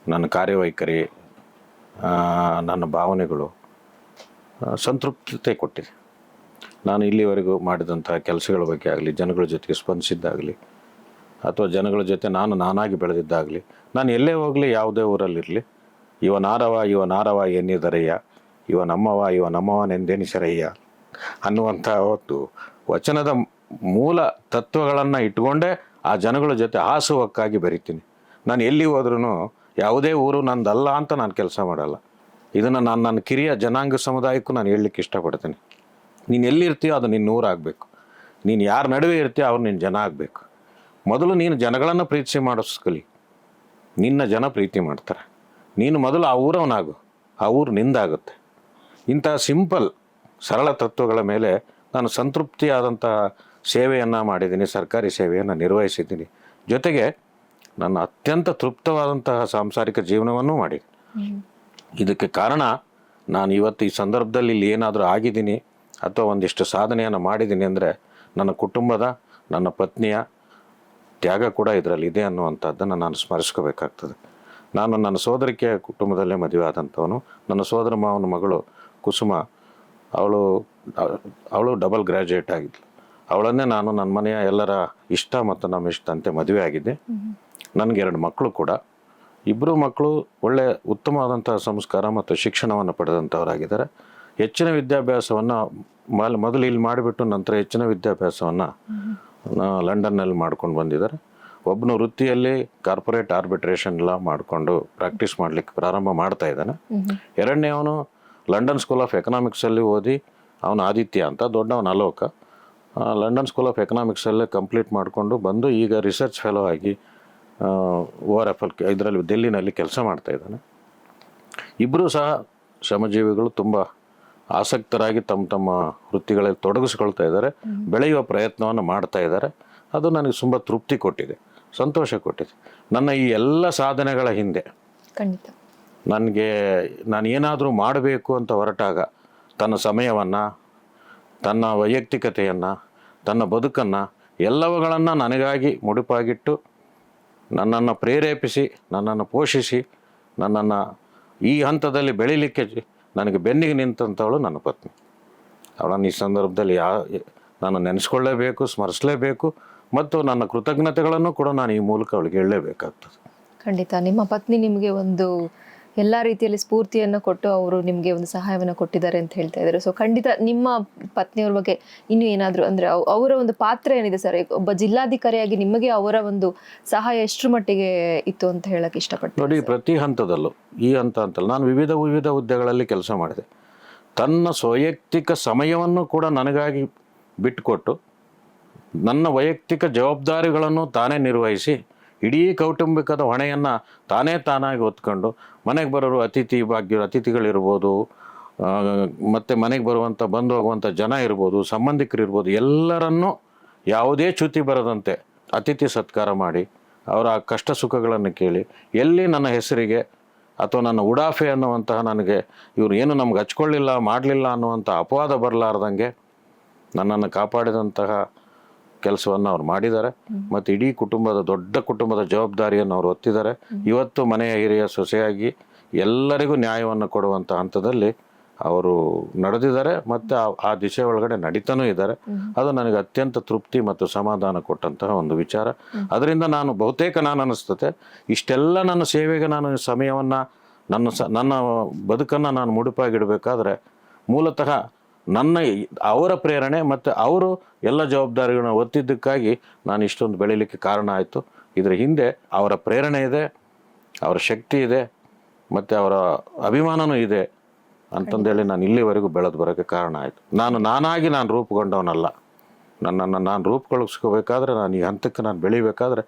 Speaker 2: ನನ್ನ ಕಾರ್ಯವೈಖರಿ ನನ್ನ ಭಾವನೆಗಳು ಸಂತೃಪ್ತತೆ ಕೊಟ್ಟಿದೆ. ನಾನು ಇಲ್ಲಿವರೆಗೂ ಮಾಡಿದಂಥ ಕೆಲಸಗಳ ಬಗ್ಗೆ ಆಗಲಿ, ಜನಗಳ ಜೊತೆಗೆ ಸ್ಪಂದಿಸಿದ್ದಾಗಲಿ ಅಥವಾ ಜನಗಳ ಜೊತೆ ನಾನು ನಾನಾಗಿ ಬೆಳೆದಿದ್ದಾಗಲಿ, ನಾನು ಎಲ್ಲೇ ಹೋಗಲಿ, ಯಾವುದೇ ಊರಲ್ಲಿರಲಿ, ಇವ ನಾರವ ಇವ ನಾರವ ಎನ್ನಿದರಯ್ಯ, ಇವ ನಮ್ಮವ, ಇವ ನಮ್ಮವನೆಂದೆನಿಸರಯ್ಯ ಅನ್ನುವಂಥ ಹೊತ್ತು ವಚನದ ಮೂಲ ತತ್ವಗಳನ್ನು ಇಟ್ಕೊಂಡೇ ಆ ಜನಗಳ ಜೊತೆ ಹಾಸುವಕ್ಕಾಗಿ ಬರಿತೀನಿ. ನಾನು ಎಲ್ಲಿ ಹೋದ್ರೂ ಯಾವುದೇ ಊರು ನಂದಲ್ಲ ಅಂತ ನಾನು ಕೆಲಸ ಮಾಡಲ್ಲ. ಇದನ್ನು ನಾನು ನನ್ನ ಕಿರಿಯ ಜನಾಂಗ ಸಮುದಾಯಕ್ಕೂ ನಾನು ಹೇಳಲಿಕ್ಕೆ ಇಷ್ಟಪಡ್ತೀನಿ. ನೀನು ಎಲ್ಲಿರ್ತೀಯೋ ಅದು ನಿನ್ನ ಊರಾಗಬೇಕು ನೀನು ಯಾರ ನಡುವೆ ಇರ್ತೀಯೋ ಅವ್ರು ನಿನ್ನ ಜನ ಆಗಬೇಕು. ಮೊದಲು ನೀನು ಜನಗಳನ್ನು ಪ್ರೀತಿಸಿ ಮಾಡಿಸ್ಕಲಿ. ನಿನ್ನ ಜನ ಪ್ರೀತಿ ಮಾಡ್ತಾರೆ. ನೀನು ಮೊದಲು ಆ ಊರವನಾಗು. ಆ ಊರು ನಿಂದಾಗುತ್ತೆ. ಇಂಥ ಸಿಂಪಲ್ ಸರಳ ತತ್ವಗಳ ಮೇಲೆ ನಾನು ಸಂತೃಪ್ತಿಯಾದಂತಹ ಸೇವೆಯನ್ನು ಮಾಡಿದ್ದೀನಿ ಸರ್ಕಾರಿ ಸೇವೆಯನ್ನು ನಿರ್ವಹಿಸಿದ್ದೀನಿ. ಜೊತೆಗೆ ನನ್ನ ಅತ್ಯಂತ ತೃಪ್ತವಾದಂತಹ ಸಾಂಸಾರಿಕ ಜೀವನವನ್ನು ಮಾಡಿ ಇದಕ್ಕೆ ಕಾರಣ ನಾನು ಇವತ್ತು ಈ ಸಂದರ್ಭದಲ್ಲಿ ಇಲ್ಲಿ ಏನಾದರೂ ಆಗಿದ್ದೀನಿ ಅಥವಾ ಒಂದಿಷ್ಟು ಸಾಧನೆಯನ್ನು ಮಾಡಿದ್ದೀನಿ ಅಂದರೆ ನನ್ನ ಕುಟುಂಬದ ನನ್ನ ಪತ್ನಿಯ ತ್ಯಾಗ ಕೂಡ ಇದರಲ್ಲಿ ಇದೆ ಅನ್ನುವಂಥದ್ದನ್ನು ನಾನು ಸ್ಮರಿಸ್ಕೋಬೇಕಾಗ್ತದೆ. ನಾನು ನನ್ನ ಸೋದರಿಕೆಯ ಕುಟುಂಬದಲ್ಲೇ ಮದುವೆ ಆದಂಥವನು ನನ್ನ ಸೋದರ ಮಾವನ ಮಗಳು ಕುಸುಮ ಅವಳು ಅವಳು ಡಬಲ್ ಗ್ರ್ಯಾಜುಯೇಟ್ ಆಗಿದ್ಲು. ಅವಳನ್ನೇ ನಾನು ನನ್ನ ಮನೆಯ ಎಲ್ಲರ ಇಷ್ಟ ಮತ್ತು ನಮ್ಮ ಇಷ್ಟಂತೆ ಮದುವೆ ಆಗಿದ್ದೆ. ನನಗೆ ಎರಡು ಮಕ್ಕಳು ಕೂಡ. ಇಬ್ಬರು ಮಕ್ಕಳು ಒಳ್ಳೆಯ ಉತ್ತಮವಾದಂಥ ಸಂಸ್ಕಾರ ಮತ್ತು ಶಿಕ್ಷಣವನ್ನು ಪಡೆದಂಥವರಾಗಿದ್ದಾರೆ. ಹೆಚ್ಚಿನ ವಿದ್ಯಾಭ್ಯಾಸವನ್ನು ಮೊದಲು ಇಲ್ಲಿ ಮಾಡಿಬಿಟ್ಟು ನಂತರ ಹೆಚ್ಚಿನ ವಿದ್ಯಾಭ್ಯಾಸವನ್ನು ಲಂಡನ್ನಲ್ಲಿ ಮಾಡ್ಕೊಂಡು ಬಂದಿದ್ದಾರೆ. ಒಬ್ಬನು ವೃತ್ತಿಯಲ್ಲಿ ಕಾರ್ಪೊರೇಟ್ ಆರ್ಬಿಟ್ರೇಷನ್ ಎಲ್ಲ ಮಾಡಿಕೊಂಡು ಪ್ರಾಕ್ಟೀಸ್ ಮಾಡಲಿಕ್ಕೆ ಪ್ರಾರಂಭ ಮಾಡ್ತಾ ಇದ್ದಾನೆ. ಎರಡನೇವನು ಲಂಡನ್ ಸ್ಕೂಲ್ ಆಫ್ ಎಕನಾಮಿಕ್ಸಲ್ಲಿ ಓದಿ ಅವನು ಆದಿತ್ಯ ಅಂತ ದೊಡ್ಡವನ ಅಲೋಕ. ಲಂಡನ್ ಸ್ಕೂಲ್ ಆಫ್ ಎಕನಾಮಿಕ್ಸಲ್ಲೇ ಕಂಪ್ಲೀಟ್ ಮಾಡಿಕೊಂಡು ಬಂದು ಈಗ ರಿಸರ್ಚ್ ಫೆಲೋ ಆಗಿ ಓ ಆರ್ ಎಫ್ ಎಲ್ ಇದರಲ್ಲಿ ಡೆಲ್ಲಿನಲ್ಲಿ ಕೆಲಸ ಮಾಡ್ತಾ ಇದ್ದಾನೆ. ಇಬ್ಬರೂ ಸಹ ಶ್ರಮಜೀವಿಗಳು ತುಂಬ ಆಸಕ್ತರಾಗಿ ತಮ್ಮ ತಮ್ಮ ವೃತ್ತಿಗಳಲ್ಲಿ ತೊಡಗಿಸ್ಕೊಳ್ತಾ ಇದ್ದಾರೆ ಬೆಳೆಯುವ ಪ್ರಯತ್ನವನ್ನು ಮಾಡ್ತಾ ಇದ್ದಾರೆ. ಅದು ನನಗೆ ತುಂಬ ತೃಪ್ತಿ ಕೊಟ್ಟಿದೆ ಸಂತೋಷ ಕೊಟ್ಟಿದೆ. ನನ್ನ ಈ ಎಲ್ಲ ಸಾಧನೆಗಳ ಹಿಂದೆ
Speaker 1: ಖಂಡಿತ.
Speaker 2: ನನಗೆ ನಾನು ಏನಾದರೂ ಮಾಡಬೇಕು ಅಂತ ಹೊರಟಾಗ ತನ್ನ ಸಮಯವನ್ನು ತನ್ನ ವೈಯಕ್ತಿಕತೆಯನ್ನು ತನ್ನ ಬದುಕನ್ನು ಎಲ್ಲವುಗಳನ್ನು ನನಗಾಗಿ ಮುಡುಪಾಗಿಟ್ಟು ನನ್ನನ್ನು ಪ್ರೇರೇಪಿಸಿ ನನ್ನನ್ನು ಪೋಷಿಸಿ ನನ್ನನ್ನು ಈ ಹಂತದಲ್ಲಿ ಬೆಳೀಲಿಕ್ಕೆ ನನಗೆ ಬೆನ್ನಿಗೆ ನಿಂತಂಥವಳು ನನ್ನ ಪತ್ನಿ. ಅವಳನ್ನು ಈ ಸಂದರ್ಭದಲ್ಲಿ ಯಾ ನಾನು ನೆನೆಸ್ಕೊಳ್ಳೇಬೇಕು, ಸ್ಮರಿಸಲೇಬೇಕು, ಮತ್ತು ನನ್ನ ಕೃತಜ್ಞತೆಗಳನ್ನು ಕೂಡ ನಾನು ಈ ಮೂಲಕ ಅವಳಿಗೆ ಹೇಳಲೇಬೇಕಾಗ್ತದೆ.
Speaker 1: ಖಂಡಿತ. ನಿಮ್ಮ ಪತ್ನಿ ನಿಮಗೆ ಒಂದು ಎಲ್ಲ ರೀತಿಯಲ್ಲಿ ಸ್ಫೂರ್ತಿಯನ್ನು ಕೊಟ್ಟು ಅವರು ನಿಮಗೆ ಒಂದು ಸಹಾಯವನ್ನು ಕೊಟ್ಟಿದ್ದಾರೆ ಅಂತ ಹೇಳ್ತಾ ಇದ್ದಾರೆ. ಸೊ ಖಂಡಿತ ನಿಮ್ಮ ಪತ್ನಿಯವ್ರ ಬಗ್ಗೆ ಇನ್ನೂ ಏನಾದರೂ ಅಂದರೆ ಅವರ ಒಂದು ಪಾತ್ರ ಏನಿದೆ ಸರ್? ಒಬ್ಬ ಜಿಲ್ಲಾಧಿಕಾರಿಯಾಗಿ ನಿಮಗೆ ಅವರ ಒಂದು ಸಹಾಯ ಎಷ್ಟರ ಮಟ್ಟಿಗೆ ಇತ್ತು ಅಂತ ಹೇಳಕ್ಕೆ ಇಷ್ಟಪಟ್ಟು
Speaker 2: ನೋಡಿ ಪ್ರತಿ ಹಂತದಲ್ಲೂ ಈ ಹಂತ ಅಂತಲ್ಲ ನಾನು ವಿವಿಧ ವಿವಿಧ ಹುದ್ದೆಗಳಲ್ಲಿ ಕೆಲಸ ಮಾಡಿದೆ. ತನ್ನ ಸ್ವೈಯಕ್ತಿಕ ಸಮಯವನ್ನು ಕೂಡ ನನಗಾಗಿ ಬಿಟ್ಟುಕೊಟ್ಟು ನನ್ನ ವೈಯಕ್ತಿಕ ಜವಾಬ್ದಾರಿಗಳನ್ನು ತಾನೇ ನಿರ್ವಹಿಸಿ ಇಡೀ ಕೌಟುಂಬಿಕದ ಹೊಣೆಯನ್ನು ತಾನೇ ತಾನಾಗಿ ಹೊತ್ಕೊಂಡು ಮನೆಗೆ ಬರೋರು ಅತಿಥಿ ಭಾಗ್ಯ ಅತಿಥಿಗಳಿರ್ಬೋದು ಮತ್ತು ಮನೆಗೆ ಬರುವಂಥ ಬಂದು ಹೋಗುವಂಥ ಜನ ಇರ್ಬೋದು, ಸಂಬಂಧಿಕರು ಇರ್ಬೋದು, ಎಲ್ಲರನ್ನೂ ಯಾವುದೇ ಚ್ಯುತಿ ಬರದಂತೆ ಅತಿಥಿ ಸತ್ಕಾರ ಮಾಡಿ ಅವರ ಕಷ್ಟ ಸುಖಗಳನ್ನು ಕೇಳಿ, ಎಲ್ಲಿ ನನ್ನ ಹೆಸರಿಗೆ ಅಥವಾ ನನ್ನ ಉಡಾಫೆ ಅನ್ನುವಂತಹ ನನಗೆ ಇವರು ಏನು ನಮ್ಗೆ ಹಚ್ಕೊಳ್ಳಿಲ್ಲ, ಮಾಡಲಿಲ್ಲ ಅನ್ನುವಂಥ ಅಪವಾದ ಬರಲಾರ್ದಂಗೆ ನನ್ನನ್ನು ಕಾಪಾಡಿದಂತಹ ಕೆಲಸವನ್ನು ಅವ್ರು ಮಾಡಿದ್ದಾರೆ. ಮತ್ತು ಇಡೀ ಕುಟುಂಬದ ದೊಡ್ಡ ಕುಟುಂಬದ ಜವಾಬ್ದಾರಿಯನ್ನು ಅವರು ಹೊತ್ತಿದ್ದಾರೆ. ಇವತ್ತು ಮನೆಯ ಹಿರಿಯ ಸೊಸೆಯಾಗಿ ಎಲ್ಲರಿಗೂ ನ್ಯಾಯವನ್ನು ಕೊಡುವಂಥ ಹಂತದಲ್ಲಿ ಅವರು ನಡೆದಿದ್ದಾರೆ. ಮತ್ತು ಆ- ದಿಶೆ ಒಳಗಡೆ ನಡೀತಾನೂ ಇದ್ದಾರೆ. ಅದು ನನಗೆ ಅತ್ಯಂತ ತೃಪ್ತಿ ಮತ್ತು ಸಮಾಧಾನ ಕೊಟ್ಟಂತಹ ಒಂದು ವಿಚಾರ. ಅದರಿಂದ ನಾನು ಬಹುತೇಕ ನಾನು ಅನ್ನಿಸ್ತದೆ ಇಷ್ಟೆಲ್ಲ ನನ್ನ ಸೇವೆಗೆ ನಾನು ಸಮಯವನ್ನು ನನ್ನ ಸ ನನ್ನ ಬದುಕನ್ನು ನಾನು ಮುಡುಪಾಗಿಡಬೇಕಾದ್ರೆ ಮೂಲತಃ ನನ್ನ ಅವರ ಪ್ರೇರಣೆ ಮತ್ತು ಅವರು ಎಲ್ಲ ಜವಾಬ್ದಾರಿಗಳನ್ನ ಒತ್ತಿದ್ದಕ್ಕಾಗಿ ನಾನು ಇಷ್ಟೊಂದು ಬೆಳೀಲಿಕ್ಕೆ ಕಾರಣ ಆಯಿತು. ಇದರ ಹಿಂದೆ ಅವರ ಪ್ರೇರಣೆ ಇದೆ, ಅವರ ಶಕ್ತಿ ಇದೆ, ಮತ್ತು ಅವರ ಅಭಿಮಾನನೂ ಇದೆ ಅಂತಂದೇಳಿ ನಾನು ಇಲ್ಲಿವರೆಗೂ ಬೆಳೆದು ಬರೋಕ್ಕೆ ಕಾರಣ ಆಯಿತು. ನಾನು ನಾನಾಗಿ ನಾನು ರೂಪುಗೊಂಡವನಲ್ಲ. ನನ್ನನ್ನು ನಾನು ರೂಪುಗೊಳಿಸ್ಕೋಬೇಕಾದ್ರೆ ನಾನು ಈ ಹಂತಕ್ಕೆ ನಾನು ಬೆಳಿಬೇಕಾದ್ರೆ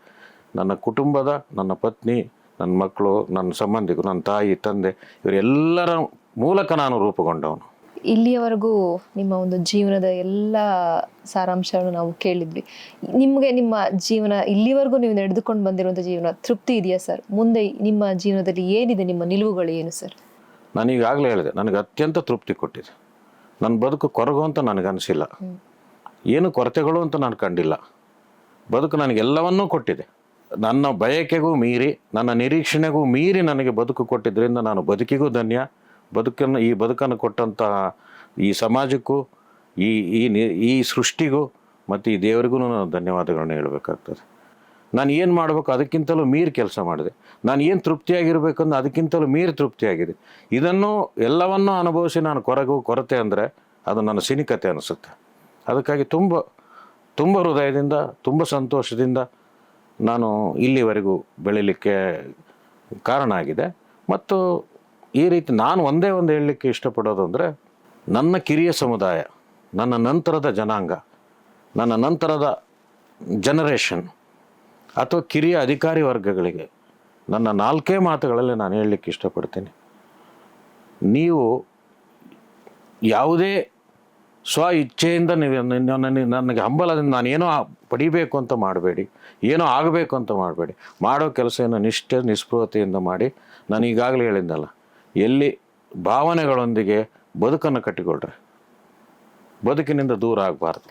Speaker 2: ನನ್ನ ಕುಟುಂಬದ, ನನ್ನ ಪತ್ನಿ, ನನ್ನ ಮಕ್ಕಳು, ನನ್ನ ಸಂಬಂಧಿಕರು, ನನ್ನ ತಾಯಿ, ತಂದೆ, ಇವರೆಲ್ಲರ ಮೂಲಕ ನಾನು ರೂಪುಗೊಂಡವನು.
Speaker 1: ಇಲ್ಲಿಯವರೆಗೂ ನಿಮ್ಮ ಒಂದು ಜೀವನದ ಎಲ್ಲ ಸಾರಾಂಶವನ್ನು ನಾವು ಕೇಳಿದ್ವಿ. ನಿಮಗೆ ನಿಮ್ಮ ಜೀವನ ಇಲ್ಲಿವರೆಗೂ ನೀವು ನಡೆದುಕೊಂಡು ಬಂದಿರುವಂಥ ಜೀವನ ತೃಪ್ತಿ ಇದೆಯಾ ಸರ್? ಮುಂದೆ ನಿಮ್ಮ ಜೀವನದಲ್ಲಿ ಏನಿದೆ ನಿಮ್ಮ ನಿಲುವುಗಳು ಏನು ಸರ್?
Speaker 2: ನಾನು ಈಗಾಗಲೇ ಹೇಳಿದೆ ನನಗೆ ಅತ್ಯಂತ ತೃಪ್ತಿ ಕೊಟ್ಟಿದೆ. ನನ್ನ ಬದುಕು ಕೊರಗು ಅಂತ ನನಗನ್ಸಿಲ್ಲ ಏನು ಕೊರತೆಗಳು ಅಂತ ನಾನು ಕಂಡಿಲ್ಲ. ಬದುಕು ನನಗೆಲ್ಲವನ್ನೂ ಕೊಟ್ಟಿದೆ. ನನ್ನ ಬಯಕೆಗೂ ಮೀರಿ ನನ್ನ ನಿರೀಕ್ಷಣೆಗೂ ಮೀರಿ ನನಗೆ ಬದುಕು ಕೊಟ್ಟಿದ್ದರಿಂದ ನಾನು ಬದುಕಿಗೂ ಧನ್ಯ. ಬದುಕನ್ನು, ಈ ಬದುಕನ್ನು ಕೊಟ್ಟಂತಹ ಈ ಸಮಾಜಕ್ಕೂ, ಈ ಈ ಈ ಸೃಷ್ಟಿಗೂ ಮತ್ತು ಈ ದೇವರಿಗೂ ನಾನು ಧನ್ಯವಾದಗಳನ್ನ ಹೇಳಬೇಕಾಗ್ತದೆ. ನಾನು ಏನು ಮಾಡಬೇಕು ಅದಕ್ಕಿಂತಲೂ ಮೀರಿ ಕೆಲಸ ಮಾಡಿದೆ. ನಾನು ಏನು ತೃಪ್ತಿಯಾಗಿರ್ಬೇಕಂದ್ರೆ ಅದಕ್ಕಿಂತಲೂ ಮೀರಿ ತೃಪ್ತಿಯಾಗಿದೆ. ಇದನ್ನು, ಎಲ್ಲವನ್ನೂ ಅನುಭವಿಸಿ ನಾನು ಕೊರಗು, ಕೊರತೆ ಅಂದರೆ ಅದು ನನ್ನ ಸಿನಿಕತೆ ಅನಿಸುತ್ತೆ. ಅದಕ್ಕಾಗಿ ತುಂಬ ತುಂಬ ಹೃದಯದಿಂದ, ತುಂಬ ಸಂತೋಷದಿಂದ ನಾನು ಇಲ್ಲಿವರೆಗೂ ಬೆಳೀಲಿಕ್ಕೆ ಕಾರಣ ಆಗಿದೆ. ಮತ್ತು ಈ ರೀತಿ ನಾನು ಒಂದೇ ಒಂದು ಹೇಳಲಿಕ್ಕೆ ಇಷ್ಟಪಡೋದು ಅಂದರೆ ನನ್ನ ಕಿರಿಯ ಸಮುದಾಯ, ನನ್ನ ನಂತರದ ಜನಾಂಗ, ನನ್ನ ನಂತರದ ಜನರೇಷನ್ ಅಥವಾ ಕಿರಿಯ ಅಧಿಕಾರಿ ವರ್ಗಗಳಿಗೆ ನನ್ನ ನಾಲ್ಕೇ ಮಾತುಗಳಲ್ಲಿ ನಾನು ಹೇಳಲಿಕ್ಕೆ ಇಷ್ಟಪಡ್ತೀನಿ. ನೀವು ಯಾವುದೇ ಸ್ವ ಇಚ್ಛೆಯಿಂದ ನೀವು ನನಗೆ ಹಂಬಲದಿಂದ ನಾನು ಏನೋ ಪಡಿಬೇಕು ಅಂತ ಮಾಡಬೇಡಿ, ಏನೋ ಆಗಬೇಕು ಅಂತ ಮಾಡಬೇಡಿ, ಮಾಡೋ ಕೆಲಸವನ್ನು ನಿಷ್ಠೆ, ನಿಸ್ಪೃಹತೆಯಿಂದ ಮಾಡಿ, ನಾನು ಈಗಾಗಲೇ ಹೇಳಿದ್ದಲ್ಲ ಎಲ್ಲಿ ಭಾವನೆಗಳೊಂದಿಗೆ ಬದುಕನ್ನು ಕಟ್ಟಿಕೊಳ್ಳ್ರಿ ಬದುಕಿನಿಂದ ದೂರ ಆಗಬಾರ್ದು.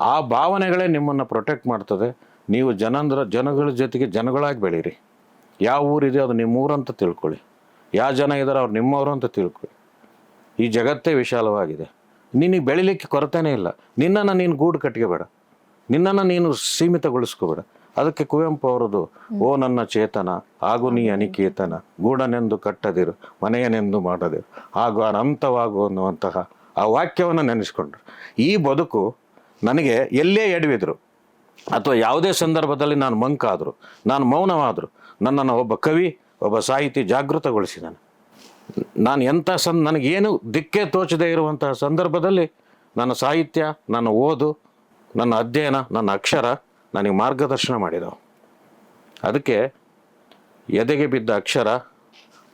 Speaker 2: ಆ ಭಾವನೆಗಳೇ ನಿಮ್ಮನ್ನು ಪ್ರೊಟೆಕ್ಟ್ ಮಾಡ್ತದೆ. ನೀವು ಜನಂದ್ರ ಜನಗಳ ಜೊತೆಗೆ ಜನಗಳಾಗಿ ಬೆಳೀರಿ. ಯಾವ ಊರಿದೆ ಅದು ನಿಮ್ಮ ಊರಂತ ತಿಳ್ಕೊಳ್ಳಿ. ಯಾವ ಜನ ಇದ್ದಾರೆ ಅವ್ರು ನಿಮ್ಮವರು ಅಂತ ತಿಳ್ಕೊಳ್ಳಿ. ಈ ಜಗತ್ತೇ ವಿಶಾಲವಾಗಿದೆ. ನಿನಗೆ ಬೆಳಿಲಿಕ್ಕೆ ಕೊರತೆನೇ ಇಲ್ಲ. ನಿನ್ನನ್ನು ನೀನು ಗೂಡು ಕಟ್ಕೋಬೇಡ ನಿನ್ನನ್ನು ನೀನು ಸೀಮಿತಗೊಳಿಸ್ಕೋಬೇಡ. ಅದಕ್ಕೆ ಕುವೆಂಪು ಅವರದು ಓ ನನ್ನ ಚೇತನ ಹಾಗೂ ನೀ ಅನಿಕೇತನ ಗೂಡನೆಂದು ಕಟ್ಟದಿರು ಮನೆಯನೆಂದು ಮಾಡದಿರು ಹಾಗೂ ಅನಂತವಾಗು ಅನ್ನುವಂತಹ ಆ ವಾಕ್ಯವನ್ನು ನೆನೆಸ್ಕೊಂಡ್ರು. ಈ ಬದುಕು ನನಗೆ ಎಲ್ಲೇ ಎಡವಿದ್ರು ಅಥವಾ ಯಾವುದೇ ಸಂದರ್ಭದಲ್ಲಿ ನಾನು ಮಂಕಾದರು ನಾನು ಮೌನವಾದರು ನನ್ನನ್ನು ಒಬ್ಬ ಕವಿ ಒಬ್ಬ ಸಾಹಿತಿ ಜಾಗೃತಗೊಳಿಸಿದ್ದಾನೆ ನಾನು ಎಂಥ ಸನ್ ನನಗೇನು ದಿಕ್ಕೇ ತೋಚದೇ ಇರುವಂತಹ ಸಂದರ್ಭದಲ್ಲಿ ನನ್ನ ಸಾಹಿತ್ಯ ನನ್ನ ಓದು ನನ್ನ ಅಧ್ಯಯನ ನನ್ನ ಅಕ್ಷರ ನನಗೆ ಮಾರ್ಗದರ್ಶನ ಮಾಡಿದವು. ಅದಕ್ಕೆ ಎದೆಗೆ ಬಿದ್ದ ಅಕ್ಷರ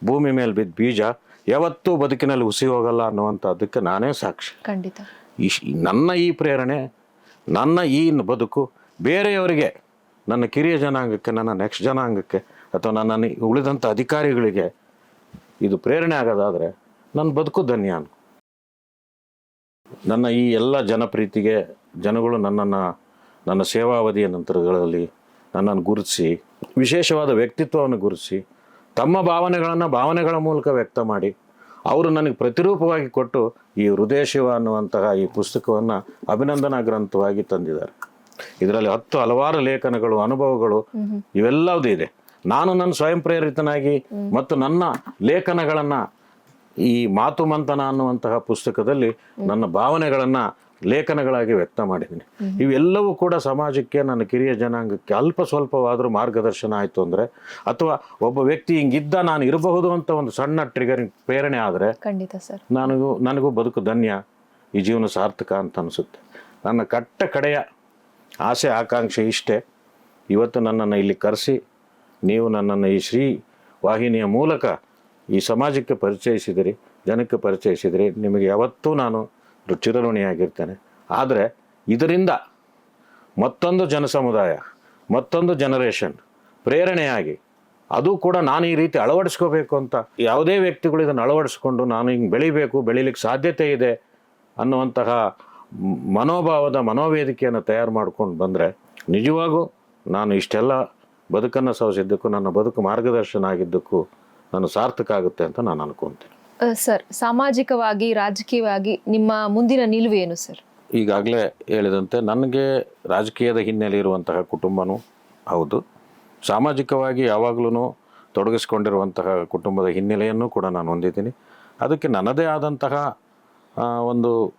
Speaker 2: ಭೂಮಿ ಮೇಲೆ ಬಿದ್ದ ಬೀಜ ಯಾವತ್ತೂ ಬದುಕಿನಲ್ಲಿ ಹುಸಿ ಹೋಗಲ್ಲ ಅನ್ನುವಂಥದ್ದಕ್ಕೆ ನಾನೇ ಸಾಕ್ಷಿ.
Speaker 1: ಖಂಡಿತ.
Speaker 2: ಇಶ್ ನನ್ನ ಈ ಪ್ರೇರಣೆ ನನ್ನ ಈ ಬದುಕು ಬೇರೆಯವರಿಗೆ ನನ್ನ ಕಿರಿಯ ಜನಾಂಗಕ್ಕೆ ನನ್ನ ನೆಕ್ಸ್ಟ್ ಜನಾಂಗಕ್ಕೆ ಅಥವಾ ನನ್ನ ಉಳಿದಂಥ ಅಧಿಕಾರಿಗಳಿಗೆ ಇದು ಪ್ರೇರಣೆ ಆಗೋದಾದರೆ ನನ್ನ ಬದುಕು ಧನ್ಯ ನನ್ನ ಈ ಎಲ್ಲ ಜನಪ್ರೀತಿಗೆ ಜನಗಳು ನನ್ನನ್ನು ನನ್ನ ಸೇವಾವಧಿಯ ನಂತರಗಳಲ್ಲಿ ನನ್ನನ್ನು ಗುರುತಿಸಿ, ವಿಶೇಷವಾದ ವ್ಯಕ್ತಿತ್ವವನ್ನು ಗುರುತಿಸಿ, ತಮ್ಮ ಭಾವನೆಗಳನ್ನು ಭಾವನೆಗಳ ಮೂಲಕ ವ್ಯಕ್ತ ಮಾಡಿ, ಅವರು ನನಗೆ ಪ್ರತಿರೂಪವಾಗಿ ಕೊಟ್ಟು ಈ ಹೃದಯ ಶಿವ ಅನ್ನುವಂತಹ ಈ ಪುಸ್ತಕವನ್ನು ಅಭಿನಂದನಾ ಗ್ರಂಥವಾಗಿ ತಂದಿದ್ದಾರೆ. ಇದರಲ್ಲಿ ಹತ್ತು ಹಲವಾರು ಲೇಖನಗಳು, ಅನುಭವಗಳು ಇವೆಲ್ಲವೂ ಇದೆ. ನಾನು ನನ್ನ ಸ್ವಯಂ ಪ್ರೇರಿತನಾಗಿ ಮತ್ತು ನನ್ನ ಲೇಖನಗಳನ್ನು ಈ ಮಾತು ಮಂಥನ ಅನ್ನುವಂತಹ ಪುಸ್ತಕದಲ್ಲಿ ನನ್ನ ಭಾವನೆಗಳನ್ನು ಲೇಖನಗಳಾಗಿ ವ್ಯಕ್ತ ಮಾಡಿದ್ದೀನಿ. ಇವೆಲ್ಲವೂ ಕೂಡ ಸಮಾಜಕ್ಕೆ ನನ್ನ ಕಿರಿಯ ಜನಾಂಗಕ್ಕೆ ಅಲ್ಪ ಸ್ವಲ್ಪವಾದರೂ ಮಾರ್ಗದರ್ಶನ ಆಯಿತು ಅಂದರೆ ಅಥವಾ ಒಬ್ಬ ವ್ಯಕ್ತಿ ಹಿಂಗಿದ್ದ ನಾನು ಇರಬಹುದು ಅಂತ ಒಂದು ಸಣ್ಣ ಟ್ರಿಗರಿಂಗ್ ಪ್ರೇರಣೆ ಆದರೆ
Speaker 1: ಖಂಡಿತ ಸರ್.
Speaker 2: ನನಗೂ ನನಗೂ ಬದುಕು ಧನ್ಯ ಈ ಜೀವನ ಸಾರ್ಥಕ ಅಂತ ಅನಿಸುತ್ತೆ. ನನ್ನ ಕಟ್ಟ ಕಡೆಯ ಆಸೆ ಆಕಾಂಕ್ಷೆ ಇಷ್ಟೇ. ಇವತ್ತು ನನ್ನನ್ನು ಇಲ್ಲಿ ಕರೆಸಿ ನೀವು ನನ್ನನ್ನು ಈ ಶ್ರೀ ವಾಹಿನಿಯ ಮೂಲಕ ಈ ಸಮಾಜಕ್ಕೆ ಪರಿಚಯಿಸಿದಿರಿ ಜನಕ್ಕೆ ಪರಿಚಯಿಸಿದಿರಿ. ನಿಮಗೆ ಯಾವತ್ತೂ ನಾನು ಚಿರಋಣಿಯಾಗಿರ್ತೇನೆ. ಆದರೆ ಇದರಿಂದ ಮತ್ತೊಂದು ಜನ ಸಮುದಾಯ ಮತ್ತೊಂದು ಜನರೇಷನ್ ಪ್ರೇರಣೆಯಾಗಿ ಅದು ಕೂಡ ನಾನು ಈ ರೀತಿ ಅಳವಡಿಸ್ಕೋಬೇಕು ಅಂತ. ಯಾವುದೇ ವ್ಯಕ್ತಿಗಳು ಇದನ್ನು ಅಳವಡಿಸ್ಕೊಂಡು ನಾನು ಹಿಂಗೆ ಬೆಳಿಬೇಕು, ಬೆಳಿಲಿಕ್ಕೆ ಸಾಧ್ಯತೆ ಇದೆ ಅನ್ನುವಂತಹ ಮನೋಭಾವದ ಮನೋವೇದಿಕೆಯನ್ನು ತಯಾರು ಮಾಡ್ಕೊಂಡು ಬಂದರೆ ನಿಜವಾಗೂ ನಾನು ಇಷ್ಟೆಲ್ಲ ಬದುಕನ್ನು ಸವಿಸಿದ್ದಕ್ಕೂ, ನನ್ನ ಬದುಕು ಮಾರ್ಗದರ್ಶನ ಆಗಿದ್ದಕ್ಕೂ ನಾನು ಸಾರ್ಥಕ ಆಗುತ್ತೆ ಅಂತ ನಾನು ಅನ್ಕೊತೀನಿ.
Speaker 1: ಸರ್, ಸಾಮಾಜಿಕವಾಗಿ, ರಾಜಕೀಯವಾಗಿ ನಿಮ್ಮ ಮುಂದಿನ ನಿಲುವು ಏನು, ಸರ್?
Speaker 2: ಈಗಾಗಲೇ ಹೇಳಿದಂತೆ ನನಗೆ ರಾಜಕೀಯದ ಹಿನ್ನೆಲೆ ಇರುವಂತಹ ಕುಟುಂಬನೂ ಹೌದು. ಸಾಮಾಜಿಕವಾಗಿ ಯಾವಾಗಲೂ ತೊಡಗಿಸ್ಕೊಂಡಿರುವಂತಹ ಕುಟುಂಬದ ಹಿನ್ನೆಲೆಯನ್ನು ಕೂಡ ನಾನು ಹೊಂದಿದ್ದೀನಿ. ಅದಕ್ಕೆ ನನ್ನದೇ ಆದಂತಹ ಒಂದು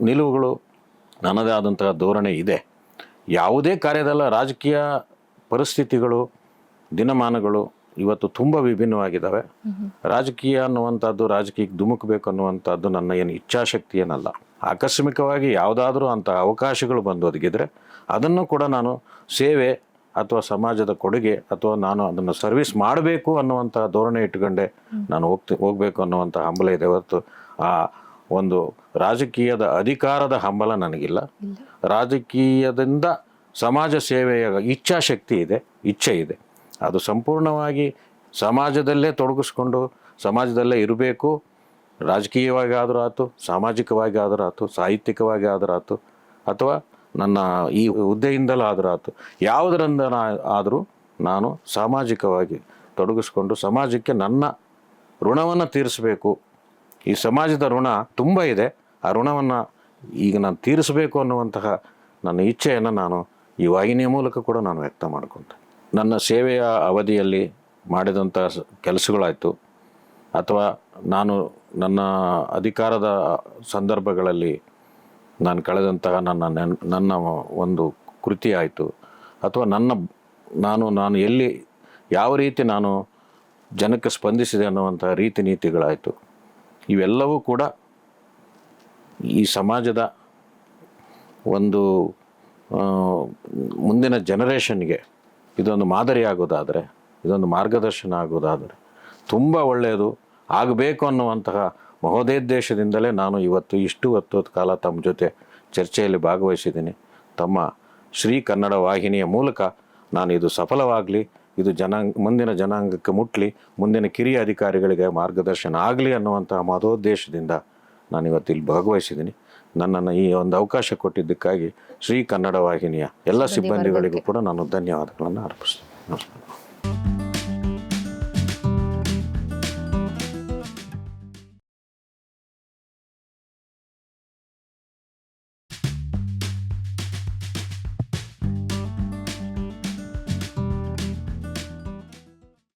Speaker 2: ನಿಲುವುಗಳು, ನನ್ನದೇ ಆದಂತಹ ಧೋರಣೆ ಇದೆ. ಯಾವುದೇ ಕಾರ್ಯದಲ್ಲ, ರಾಜಕೀಯ ಪರಿಸ್ಥಿತಿಗಳು, ದಿನಮಾನಗಳು ಇವತ್ತು ತುಂಬ ವಿಭಿನ್ನವಾಗಿದ್ದಾವೆ ರಾಜಕೀಯ ಅನ್ನುವಂಥದ್ದು ರಾಜಕೀಯಕ್ಕೆ ಧುಮುಕಬೇಕು ಅನ್ನುವಂಥದ್ದು ನನ್ನ ಏನು ಇಚ್ಛಾಶಕ್ತಿ ಏನಲ್ಲ. ಆಕಸ್ಮಿಕವಾಗಿ ಯಾವುದಾದ್ರೂ ಅಂಥ ಅವಕಾಶಗಳು ಬಂದು ಒದಗಿದ್ರೆ ಅದನ್ನು ಕೂಡ ನಾನು ಸೇವೆ ಅಥವಾ ಸಮಾಜದ ಕೊಡುಗೆ ಅಥವಾ ನಾನು ಅದನ್ನು ಸರ್ವಿಸ್ ಮಾಡಬೇಕು ಅನ್ನುವಂಥ ಧೋರಣೆ ಇಟ್ಕೊಂಡೆ ನಾನು ಹೋಗ್ತಿ ಹೋಗಬೇಕು ಅನ್ನುವಂಥ ಹಂಬಲ ಇದೆ. ಹೊರತು ಆ ಒಂದು ರಾಜಕೀಯದ ಅಧಿಕಾರದ ಹಂಬಲ ನನಗಿಲ್ಲ. ರಾಜಕೀಯದಿಂದ ಸಮಾಜ ಸೇವೆಯ ಇಚ್ಛಾಶಕ್ತಿ ಇದೆ ಇಚ್ಛೆ ಇದೆ. ಅದು ಸಂಪೂರ್ಣವಾಗಿ ಸಮಾಜದಲ್ಲೇ ತೊಡಗಿಸ್ಕೊಂಡು ಸಮಾಜದಲ್ಲೇ ಇರಬೇಕು. ರಾಜಕೀಯವಾಗಿ ಆದರೂ ಆಯ್ತು ಸಾಮಾಜಿಕವಾಗಿ ಆದರೂ ಆಯ್ತು ಸಾಹಿತ್ಯಿಕವಾಗಿ ಆದರೂ ಆಯ್ತು ಅಥವಾ ನನ್ನ ಈ ಹುದ್ದೆಯಿಂದಲೂ ಆದರೂ ಆಯ್ತು ಯಾವುದರಿಂದ ಆದರೂ ನಾನು ಸಾಮಾಜಿಕವಾಗಿ ತೊಡಗಿಸ್ಕೊಂಡು ಸಮಾಜಕ್ಕೆ ನನ್ನ ಋಣವನ್ನು ತೀರಿಸಬೇಕು. ಈ ಸಮಾಜದ ಋಣ ತುಂಬ ಇದೆ. ಆ ಋಣವನ್ನು ಈಗ ನಾನು ತೀರಿಸಬೇಕು ಅನ್ನುವಂತಹ ನನ್ನ ಇಚ್ಛೆಯನ್ನು ನಾನು ಈ ವಾಹಿನಿಯ ಮೂಲಕ ಕೂಡ ನಾನು ವ್ಯಕ್ತ ಮಾಡ್ಕೊತೆ ನನ್ನ ಸೇವೆಯ ಅವಧಿಯಲ್ಲಿ ಮಾಡಿದಂಥ ಕೆಲಸಗಳಾಯಿತು. ಅಥವಾ ನಾನು ನನ್ನ ಅಧಿಕಾರದ ಸಂದರ್ಭಗಳಲ್ಲಿ ನಾನು ಕಳೆದಂತಹ ನನ್ನ ನೆನ್, ನನ್ನ ಒಂದು ಕೃತಿ ಆಯಿತು ಅಥವಾ ನನ್ನ ನಾನು ನಾನು ಎಲ್ಲಿ ಯಾವ ರೀತಿ ನಾನು ಜನಕ್ಕೆ ಸ್ಪಂದಿಸಿದೆ ಅನ್ನುವಂಥ ರೀತಿ ನೀತಿಗಳಾಯಿತು. ಇವೆಲ್ಲವೂ ಕೂಡ ಈ ಸಮಾಜದ ಒಂದು ಮುಂದಿನ ಜನರೇಷನ್ಗೆ ಇದೊಂದು ಮಾದರಿ ಆಗೋದಾದರೆ ಇದೊಂದು ಮಾರ್ಗದರ್ಶನ ಆಗೋದಾದರೆ ತುಂಬ ಒಳ್ಳೆಯದು. ಆಗಬೇಕು ಅನ್ನುವಂತಹ ಮಹೋದ್ದೇಶದಿಂದಲೇ ನಾನು ಇವತ್ತು ಇಷ್ಟು ಹೊತ್ತು ಕಾಲ ತಮ್ಮ ಜೊತೆ ಚರ್ಚೆಯಲ್ಲಿ ಭಾಗವಹಿಸಿದ್ದೀನಿ. ತಮ್ಮ ಶ್ರೀ ಕನ್ನಡ ವಾಹಿನಿಯ ಮೂಲಕ ನಾನು ಇದು ಸಫಲವಾಗಲಿ, ಇದು ಜನಾಂಗ, ಮುಂದಿನ ಜನಾಂಗಕ್ಕೆ ಮುಟ್ಲಿ, ಮುಂದಿನ ಕಿರಿಯ ಅಧಿಕಾರಿಗಳಿಗೆ ಮಾರ್ಗದರ್ಶನ ಆಗಲಿ ಅನ್ನುವಂತಹ ಮಹೋದ್ದೇಶದಿಂದ ನಾನು ಇವತ್ತು ಇಲ್ಲಿ ಭಾಗವಹಿಸಿದ್ದೀನಿ. ನನ್ನನ್ನು ಈ ಒಂದು ಅವಕಾಶ ಕೊಟ್ಟಿದ್ದಕ್ಕಾಗಿ ಶ್ರೀ ಕನ್ನಡ ವಾಹಿನಿಯ ಎಲ್ಲ ಸಿಬ್ಬಂದಿಗಳಿಗೂ ಕೂಡ ನಾನು ಧನ್ಯವಾದಗಳನ್ನು ಅರ್ಪಿಸ್ತೀನಿ. ನಮಸ್ಕಾರ.